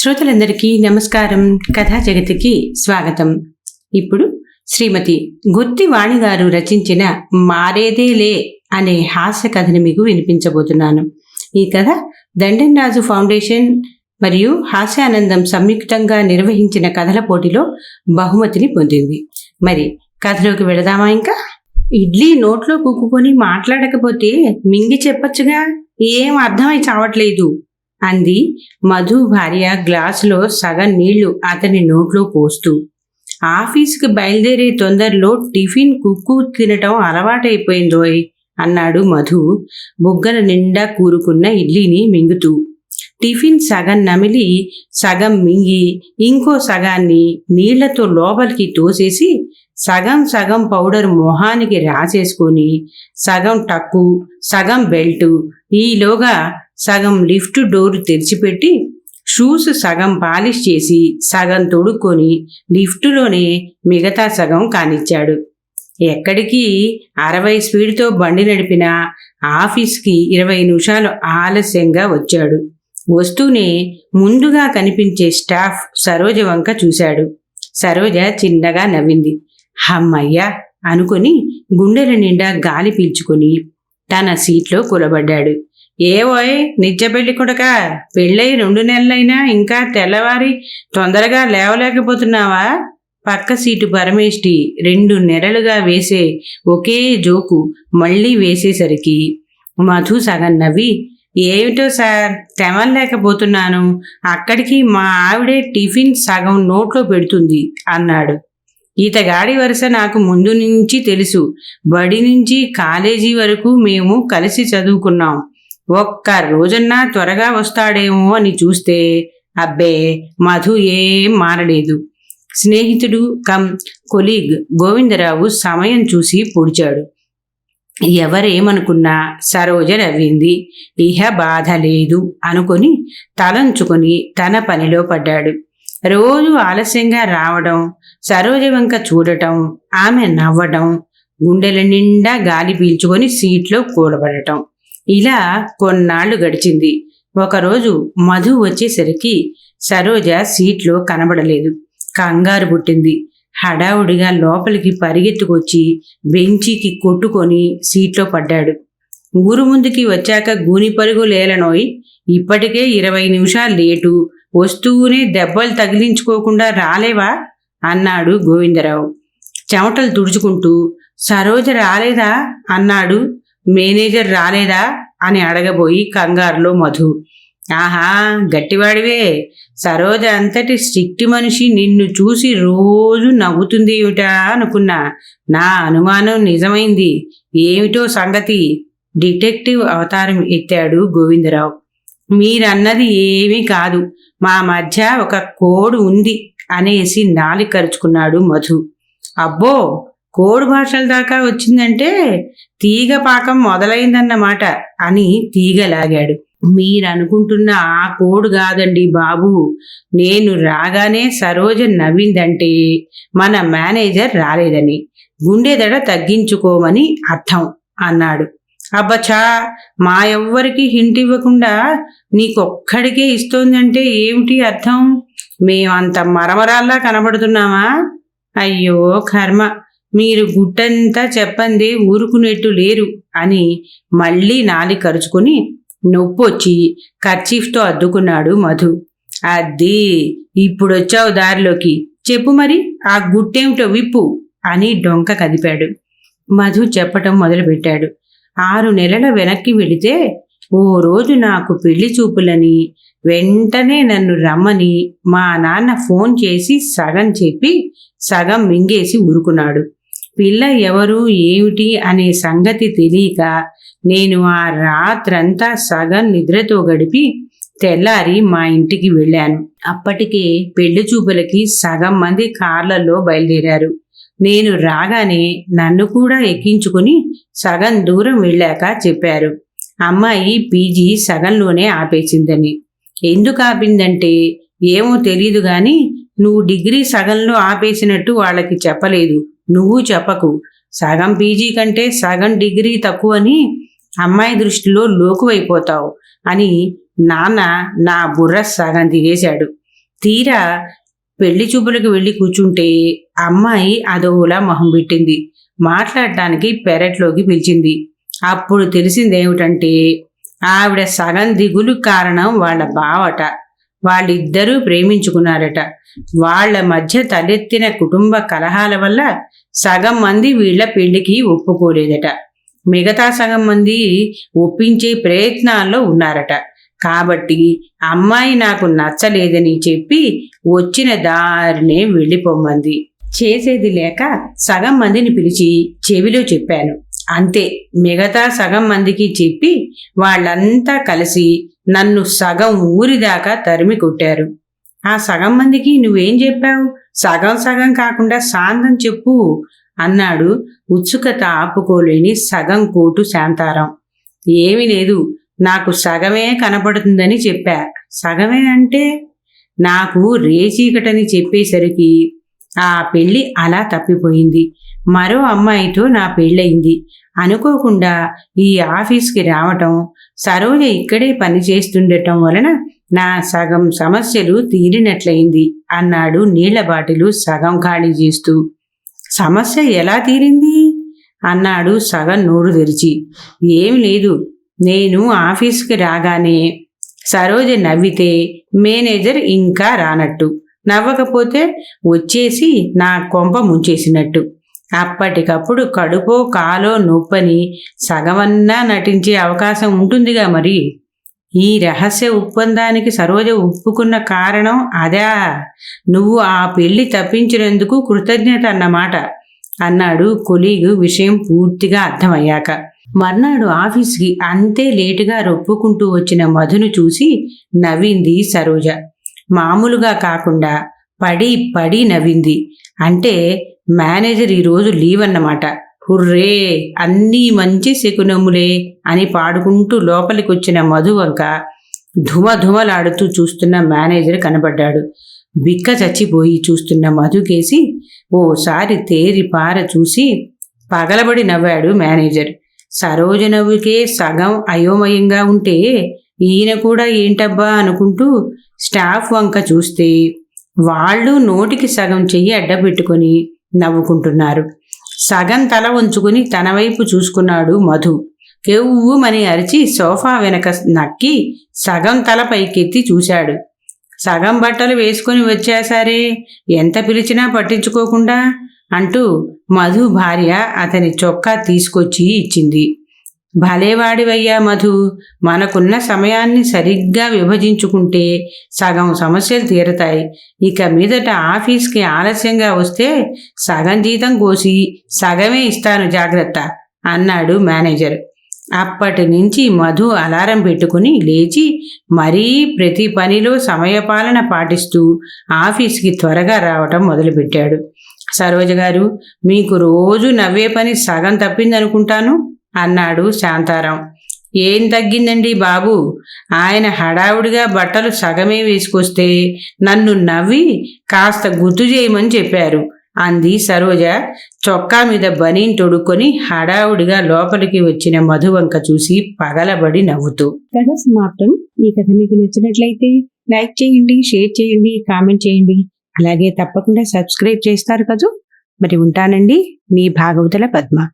శ్రోతలందరికీ నమస్కారం. కథా జగతికి స్వాగతం. ఇప్పుడు శ్రీమతి గుత్తి వాణి గారు రచించిన మారేదేలే అనే హాస్య కథని మీకు వినిపించబోతున్నాను. ఈ కథ దండన్ రాజు ఫౌండేషన్ మరియు హాస్యానందం సంయుక్తంగా నిర్వహించిన కథల పోటీలో బహుమతిని పొందింది. మరి కథలోకి వెళదామా ఇంకా? ఇడ్లీ నోట్లో కుక్కుకొని మాట్లాడకపోతే మింగి చెప్పొచ్చుగా? ఏం అర్థమై చావట్లేదు. అంది. మధు భార్య గ్లాసులో సగం నీళ్ళు అతని నోట్లో పోస్తూ. ఆఫీసుకు బయలుదేరే తొందరలో టిఫిన్ కుక్కు తినటం అలవాటైపోయిందోయ్ అన్నాడు మధు బుగ్గల నిండా కూరుకున్న ఇడ్లీని మింగుతూ. టిఫిన్ సగం నమిలి సగం మింగి ఇంకో సగాన్ని నీళ్ళతో లోపలికి తోసేసి సగం సగం పౌడర్ మొహానికి రాసేసుకొని సగం టక్కు సగం బెల్టు ఈలోగా సగం లిఫ్ట్ డోర్ తెరిచిపెట్టి షూస్ సగం పాలిష్ చేసి సగం తొడుక్కొని లిఫ్టులోనే మిగతా సగం కానిచ్చాడు. ఎక్కడికి అరవై స్పీడ్తో బండి నడిపినా ఆఫీస్కి ఇరవై నిమిషాలు ఆలస్యంగా వచ్చాడు. వస్తూనే ముందుగా కనిపించే స్టాఫ్ సరోజ వంక చూశాడు. సరోజ చిన్నగా నవ్వింది. హమ్మయ్యా! అనుకుని గుండెల నిండా గాలి పీల్చుకుని తన సీట్లో కూలబడ్డాడు. ఏవోయ్ నిత్య పెళ్ళి కొడక పెళ్ళై రెండు నెలలైనా ఇంకా తెల్లవారి తొందరగా లేవలేకపోతున్నావా? పక్క సీటు పరమేష్టి రెండు నెలలుగా వేసే ఒకే జోకు మళ్ళీ వేసేసరికి మధు సగం నవ్వి ఏమిటో సార్ తెమలేకపోతున్నాను అక్కడికి మా ఆవిడే టిఫిన్ సగం నోట్లో పెడుతుంది అన్నాడు. ఈతగాడి వరుస నాకు ముందు నుంచి తెలుసు. బడి నుంచి కాలేజీ వరకు మేము కలిసి చదువుకున్నాం. ఒక్క రోజన్నా త్వరగా వస్తాడేమో అని చూస్తే అబ్బే మధు ఏం మారలేదు. స్నేహితుడు కమ్ కొలీగ్ గోవిందరావు సమయం చూసి పొడిచాడు. ఎవరేమనుకున్నా సరోజ నవ్వింది. ఇహ బాధ లేదు అనుకొని తలంచుకొని తన పనిలో పడ్డాడు. రోజు ఆలస్యంగా రావడం సరోజ వంక చూడటం ఆమె నవ్వటం గుండెల నిండా గాలి పీల్చుకొని సీట్లో కూడబడటం ఇలా కొన్నాళ్ళు గడిచింది. ఒకరోజు మధు వచ్చేసరికి సరోజ సీట్లో కనబడలేదు. కంగారు పుట్టింది. హడావుడిగా లోపలికి పరిగెత్తుకొచ్చి బెంచికి కొట్టుకొని సీట్లో పడ్డాడు. ఊరు ముందుకి వచ్చాక గూని పరుగు లేలనోయ్ ఇప్పటికే ఇరవై నిమిషాలు లేటు. వస్తూనే దెబ్బలు తగిలించుకోకుండా రాలేవా? అన్నాడు గోవిందరావు. చెమటలు తుడుచుకుంటూ సరోజ రాలేదా? అన్నాడు మేనేజర్ రాలేదా అని అడగబోయి కంగారులో మధు. ఆహా గట్టివాడివే. సరోజ అంతటి స్ట్రిక్ట్ మనిషి నిన్ను చూసి రోజు నవ్వుతుంది ఏమిటా అనుకున్నా. నా అనుమానం నిజమైంది. ఏమిటో సంగతి? డిటెక్టివ్ అవతారం ఎత్తాడు గోవిందరావు. మీరన్నది ఏమీ కాదు. మా మధ్య ఒక కోడ్ ఉంది అనేసి నాలి కరుచుకున్నాడు మధు. అబ్బో కోడి భాషల దాకా వచ్చిందంటే తీగ పాకం మొదలైందన్నమాట అని తీగలాగాడు మీరనుకుంటున్న ఆ కోడు కాదండి బాబు. నేను రాగానే సరోజ నవ్విందంటే మన మేనేజర్ రాలేదని. గుండెదడ తగ్గించుకోమని అర్థం అన్నాడు. అబ్బచా మా ఎవ్వరికి హింట్ ఇవ్వకుండా నీకొక్కడికే ఇస్తోందంటే ఏమిటి అర్థం? మేమంత మరమరాల్లా కనబడుతున్నామా? అయ్యో కర్మ. మీరు గుట్టంతా చెప్పందే ఊరుకునేట్టు లేరు అని మళ్ళీ నాలి కరుచుకుని నొప్పొచ్చి కర్చీఫ్తో అద్దుకున్నాడు మధు. అద్దీ ఇప్పుడొచ్చావు దారిలోకి. చెప్పు మరి ఆ గుట్టేమిటో విప్పు అని డొంక కదిపాడు. మధు చెప్పటం మొదలుపెట్టాడు. ఆరు నెలల వెనక్కి వెళితే ఓ రోజు నాకు పెళ్ళి చూపులని వెంటనే నన్ను రమ్మని మా నాన్న ఫోన్ చేసి సగం చెప్పి సగం మింగేసి ఊరుకున్నాడు. పిల్ల ఎవరు ఏమిటి అనే సంగతి తెలియక నేను ఆ రాత్రంతా సగం నిద్రతో గడిపి తెల్లారి మా ఇంటికి వెళ్ళాను. అప్పటికే పెళ్ళి చూపులకి సగం మంది కార్లలో బయలుదేరారు. నేను రాగానే నన్ను కూడా ఎక్కించుకుని సగం దూరం వెళ్ళాక చెప్పారు. అమ్మాయి పీజీ సగంలోనే ఆపేసిందని. ఎందుకు ఆపిందంటే ఏమో తెలీదు గాని నువ్వు డిగ్రీ సగంలో ఆపేసినట్టు వాళ్ళకి చెప్పలేదు. నువ్వు చెప్పకు. సగం పీజీ కంటే సగం డిగ్రీ తక్కువని అమ్మాయి దృష్టిలో లోకువైపోతావు అని నాన్న నా బుర్ర సగం దిగేశాడు. తీరా పెళ్ళి చూపులకు వెళ్ళి కూర్చుంటే అమ్మాయి అదోలా మొహం పెట్టింది. మాట్లాడటానికి పెరట్లోకి పిలిచింది. అప్పుడు తెలిసిందేమిటంటే ఆవిడ సగం దిగులు కారణం వాళ్ళ బావట. వాళ్ళిద్దరూ ప్రేమించుకున్నారట. వాళ్ళ మధ్య తలెత్తిన కుటుంబ కలహాల వల్ల సగం మంది వీళ్ళ పెళ్ళికి ఒప్పుకోలేదట. మిగతా సగం మంది ఒప్పించే ప్రయత్నాల్లో ఉన్నారట. కాబట్టి అమ్మాయి నాకు నచ్చలేదని చెప్పి వచ్చిన దారినే వెళ్ళిపోమ్మంది చేసేది లేక సగం మందిని పిలిచి చెవిలో చెప్పాను. అంతే. మిగతా సగం మందికి చెప్పి వాళ్ళంతా కలిసి నన్ను సగం ఊరి దాకా తరిమి కొట్టారు. ఆ సగం మందికి నువ్వేం చెప్పావు? సగం సగం కాకుండా శాంతం చెప్పు అన్నాడు ఉత్సుకత ఆపుకోలేని సగం కోటు శాంతారాం. ఏమీ లేదు. నాకు సగమే కనపడుతుందని చెప్పా. సగమే అంటే నాకు రేచీకటని చెప్పేసరికి ఆ పెళ్ళి అలా తప్పిపోయింది. మరో అమ్మాయితో నా పెళ్ళయింది. అనుకోకుండా ఈ ఆఫీస్కి రావటం సరోజ ఇక్కడే పని చేస్తుండటం వలన నా సగం సమస్యలు తీరినట్లయింది అన్నాడు నీళ్ళ బాటిలు సగం ఖాళీ చేస్తూ. సమస్య ఎలా తీరింది? అన్నాడు సగం నోరు తెరిచి. ఏమి లేదు నేను ఆఫీస్కి రాగానే సరోజ నవ్వితే మేనేజర్ ఇంకా రానట్టు. నవ్వకపోతే వచ్చేసి నా కొంప ముంచేసినట్టు. అప్పటికప్పుడు కడుపో కాలో నొప్పని సగమన్నా నటించే అవకాశం ఉంటుందిగా మరి. ఈ రహస్య ఒప్పందానికి సరోజ ఒప్పుకున్న కారణం అదా. నువ్వు ఆ పెళ్ళి తప్పించినందుకు కృతజ్ఞత అన్నమాట అన్నాడు కొలీగు విషయం పూర్తిగా అర్థమయ్యాక. మర్నాడు ఆఫీస్కి అంతే లేటుగా రొప్పుకుంటూ వచ్చిన మధును చూసి నవ్వింది సరోజ. మామూలుగా కాకుండా పడి పడి నవ్వింది. అంటే మేనేజర్ ఈరోజు లీవ్ అన్నమాట హుర్రే! అన్నీ మంచి శకునములే అని పాడుకుంటూ లోపలికి వచ్చిన మధువంక ధుమధుమలాడుతూ చూస్తున్న మేనేజర్ కనబడ్డాడు. బిక్క చచ్చిపోయి చూస్తున్న మధుకేసి ఓసారి తేరి పార చూసి పగలబడి నవ్వాడు మేనేజర్. సరోజ నవ్వుకే సగం అయోమయంగా ఉంటే ఈయన కూడా ఏంటబ్బా అనుకుంటూ స్టాఫ్ వంక చూస్తే వాళ్ళు నోటికి సగం చెయ్యి అడ్డపెట్టుకొని నవ్వుకుంటున్నారు. సగం తల ఉంచుకుని తన వైపు చూసుకున్నాడు మధు. కెవ్వుమని అరిచి సోఫా వెనక నక్కి సగం తల పైకెత్తి చూశాడు. సగం బట్టలు వేసుకుని వచ్చేసారే ఎంత పిలిచినా పట్టించుకోకుండా అంటూ మధు భార్య అతని చొక్కా తీసుకొచ్చి ఇచ్చింది. భలేవాడివయ్యా మధు. మనకున్న సమయాన్ని సరిగ్గా విభజించుకుంటే సగం సమస్యలు తీరతాయి. ఇక మీదట ఆఫీస్కి ఆలస్యంగా వస్తే సగం జీతం కోసి సగమే ఇస్తాను జాగ్రత్త అన్నాడు మేనేజర్. అప్పటి నుంచి మధు అలారం పెట్టుకుని లేచి మరీ ప్రతి పనిలో సమయపాలన పాటిస్తూ ఆఫీస్కి త్వరగా రావటం మొదలుపెట్టాడు. సరోజ గారు మీకు రోజు నవ్వే పని సగం తప్పిందనుకుంటాను? అన్నాడు శాంతారాం. ఏం తగ్గిందండి బాబు? ఆయన హడావుడిగా బట్టలు సగమే వేసుకొస్తే నన్ను నవ్వి కాస్త గుర్తు చేయమని చెప్పారు అంది సరోజ. చొక్కా మీద బనీన్ తొడుక్కొని హడావుడిగా లోపలికి వచ్చిన మధువంక చూసి పగలబడి నవ్వుతూ. కథ సమాప్తం. ఈ కథ మీకు నచ్చినట్లయితే లైక్ చేయండి షేర్ చేయండి కామెంట్ చేయండి. అలాగే తప్పకుండా సబ్స్క్రైబ్ చేస్తారు కదూ. మరి ఉంటానండి. మీ భాగవతుల పద్మ.